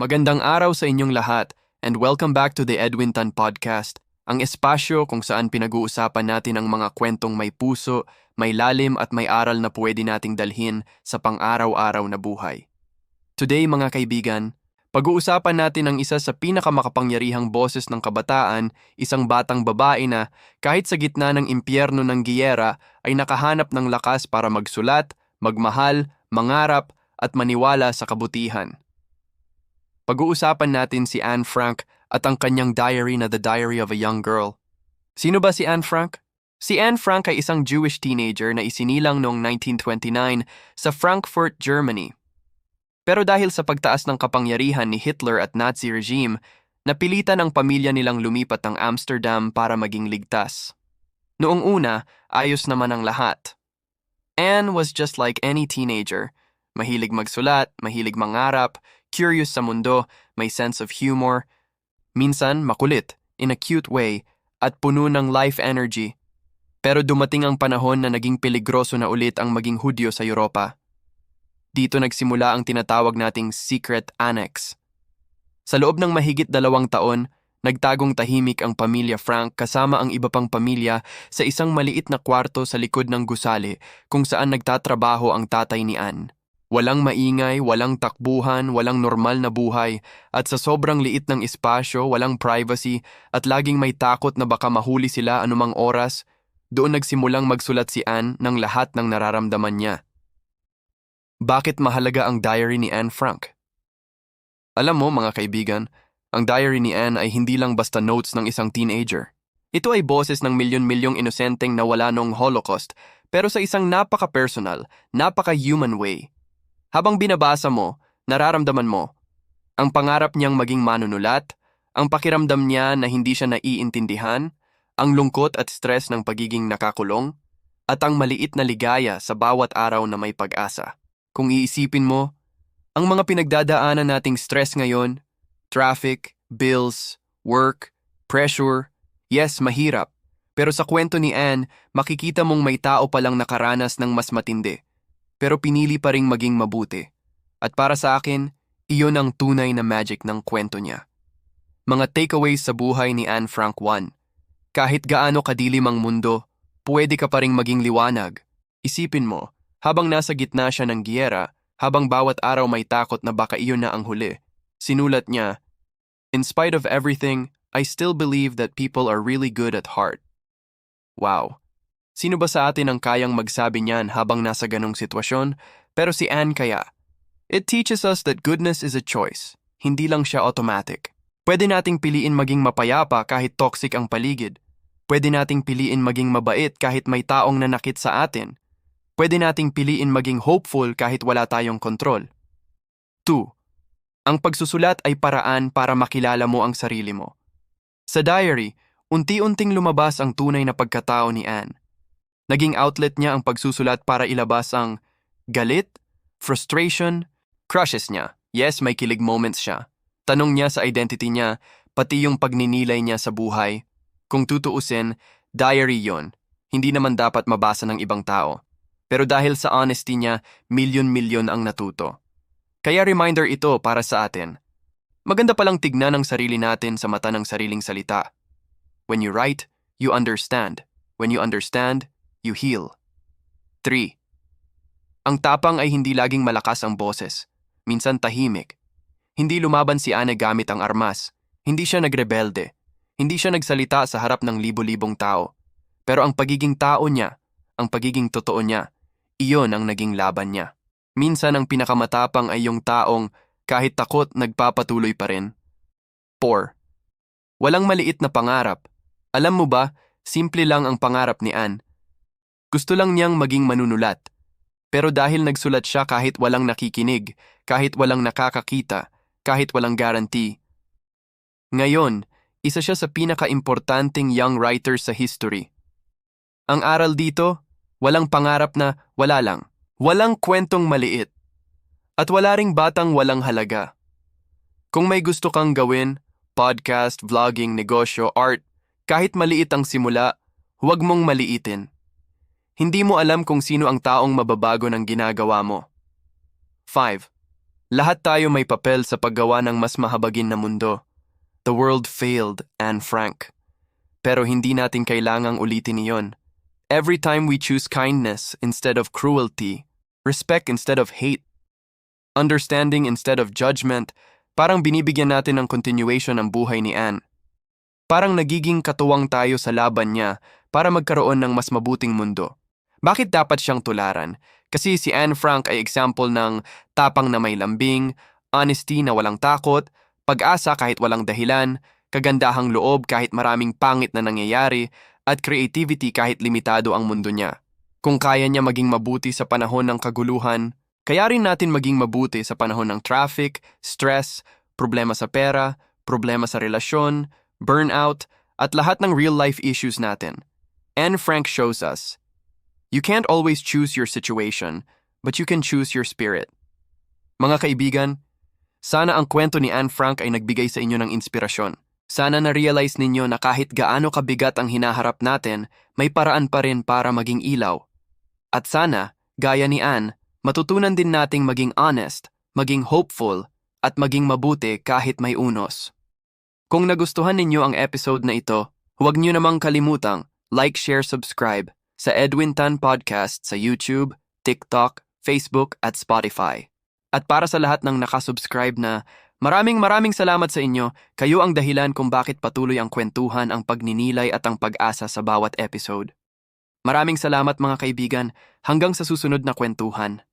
Magandang araw sa inyong lahat and welcome back to the Edwin Tan Podcast, ang espasyo kung saan pinag-uusapan natin ang mga kwentong may puso, may lalim at may aral na pwede nating dalhin sa pang-araw-araw na buhay. Today mga kaibigan, pag-uusapan natin ang isa sa pinakamakapangyarihang boses ng kabataan, isang batang babae na kahit sa gitna ng impyerno ng giyera ay nakahanap ng lakas para magsulat, magmahal, mangarap at maniwala sa kabutihan. Pag-uusapan natin si Anne Frank at ang kanyang diary na The Diary of a Young Girl. Sino ba si Anne Frank? Si Anne Frank ay isang Jewish teenager na isinilang noong 1929 sa Frankfurt, Germany. Pero dahil sa pagtaas ng kapangyarihan ni Hitler at Nazi regime, napilitan ang pamilya nilang lumipat ng Amsterdam para maging ligtas. Noong una, ayos naman ang lahat. Anne was just like any teenager. Mahilig magsulat, mahilig mangarap, curious sa mundo, may sense of humor, minsan makulit, in a cute way, at puno ng life energy. Pero dumating ang panahon na naging peligroso na ulit ang maging Hudyo sa Europa. Dito nagsimula ang tinatawag nating secret annex. Sa loob ng mahigit dalawang taon, nagtagong tahimik ang pamilya Frank kasama ang iba pang pamilya sa isang maliit na kwarto sa likod ng gusali kung saan nagtatrabaho ang tatay ni Anne. Walang maingay, walang takbuhan, walang normal na buhay, at sa sobrang liit ng espasyo, walang privacy, at laging may takot na baka mahuli sila anumang oras, doon nagsimulang magsulat si Anne ng lahat ng nararamdaman niya. Bakit mahalaga ang diary ni Anne Frank? Alam mo mga kaibigan, ang diary ni Anne ay hindi lang basta notes ng isang teenager. Ito ay boses ng milyon-milyong inosenteng nawala noong Holocaust, pero sa isang napaka-personal, napaka-human way. Habang binabasa mo, nararamdaman mo, ang pangarap niyang maging manunulat, ang pakiramdam niya na hindi siya naiintindihan, ang lungkot at stress ng pagiging nakakulong, at ang maliit na ligaya sa bawat araw na may pag-asa. Kung iisipin mo, ang mga pinagdadaanan nating stress ngayon, traffic, bills, work, pressure, yes, mahirap. Pero sa kwento ni Anne, makikita mong may tao palang nakaranas ng mas matindi. Pero pinili pa ring maging mabuti. At para sa akin, iyon ang tunay na magic ng kwento niya. Mga takeaways sa buhay ni Anne Frank 1. Kahit gaano kadilim ang mundo, pwede ka pa ring maging liwanag. Isipin mo, habang nasa gitna siya ng giyera, habang bawat araw may takot na baka iyon na ang huli, sinulat niya, In spite of everything, I still believe that people are really good at heart. Wow. Sino ba sa atin ang kayang magsabi niyan habang nasa ganong sitwasyon? Pero si Anne kaya. It teaches us that goodness is a choice, hindi lang siya automatic. Pwede nating piliin maging mapayapa kahit toxic ang paligid. Pwede nating piliin maging mabait kahit may taong nanakit sa atin. Pwede nating piliin maging hopeful kahit wala tayong kontrol. 2. Ang pagsusulat ay paraan para makilala mo ang sarili mo. Sa diary, unti-unting lumabas ang tunay na pagkatao ni Anne. Naging outlet niya ang pagsusulat para ilabas ang galit, frustration, crushes niya. Yes, may kilig moments siya. Tanong niya sa identity niya, pati yung pagninilay niya sa buhay. Kung tutuusin, diary yon. Hindi naman dapat mabasa ng ibang tao. Pero dahil sa honesty niya, milyon-milyon ang natuto. Kaya reminder ito para sa atin. Maganda palang tignan ang sarili natin sa mata ng sariling salita. When you write, you understand. When you understand, you heal. 3. Ang tapang ay hindi laging malakas ang boses. Minsan tahimik. Hindi lumaban si Ana gamit ang armas. Hindi siya nagrebelde. Hindi siya nagsalita sa harap ng libo-libong tao. Pero ang pagiging tao niya, ang pagiging totoo niya, iyon ang naging laban niya. Minsan ang pinakamatapang ay yung taong kahit takot nagpapatuloy pa rin. 4. Walang maliit na pangarap. Alam mo ba, simple lang ang pangarap ni Anne. Gusto lang niyang maging manunulat. Pero dahil nagsulat siya kahit walang nakikinig, kahit walang nakakakita, kahit walang guarantee. Ngayon, isa siya sa pinaka-importanting young writers sa history. Ang aral dito, Walang pangarap na wala lang. Walang kwentong maliit. At wala ring batang walang halaga. Kung may gusto kang gawin, podcast, vlogging, negosyo, art, kahit maliit ang simula, huwag mong maliitin. Hindi mo alam kung sino ang taong mababago ng ginagawa mo. 5. Lahat tayo may papel sa paggawa ng mas mahabagin na mundo. The world failed, Anne Frank. Pero hindi natin kailangang ulitin iyon. Every time we choose kindness instead of cruelty, respect instead of hate, understanding instead of judgment, parang binibigyan natin ng continuation ang buhay ni Anne. Parang nagiging katuwang tayo sa laban niya para magkaroon ng mas mabuting mundo. Bakit dapat siyang tularan? Kasi si Anne Frank ay example ng tapang na may lambing, honesty na walang takot, pag-asa kahit walang dahilan, kagandahang loob kahit maraming pangit na nangyayari, at creativity kahit limitado ang mundo niya. Kung kaya niya maging mabuti sa panahon ng kaguluhan, kaya rin natin maging mabuti sa panahon ng traffic, stress, problema sa pera, problema sa relasyon, burnout, at lahat ng real-life issues natin. Anne Frank shows us, you can't always choose your situation, but you can choose your spirit. Mga kaibigan, sana ang kwento ni Anne Frank ay nagbigay sa inyo ng inspirasyon. Sana na-realize ninyo na kahit gaano kabigat ang hinaharap natin, may paraan pa rin para maging ilaw. At sana, gaya ni Anne, matutunan din nating maging honest, maging hopeful, at maging mabuti kahit may unos. Kung nagustuhan ninyo ang episode na ito, huwag niyo namang kalimutang like, share, subscribe sa Edwin Tan Podcast sa YouTube, TikTok, Facebook at Spotify. At para sa lahat ng nakasubscribe na, maraming maraming salamat sa inyo. Kayo ang dahilan kung bakit patuloy ang kwentuhan, ang pagninilay at ang pag-asa sa bawat episode. Maraming salamat mga kaibigan. Hanggang sa susunod na kwentuhan.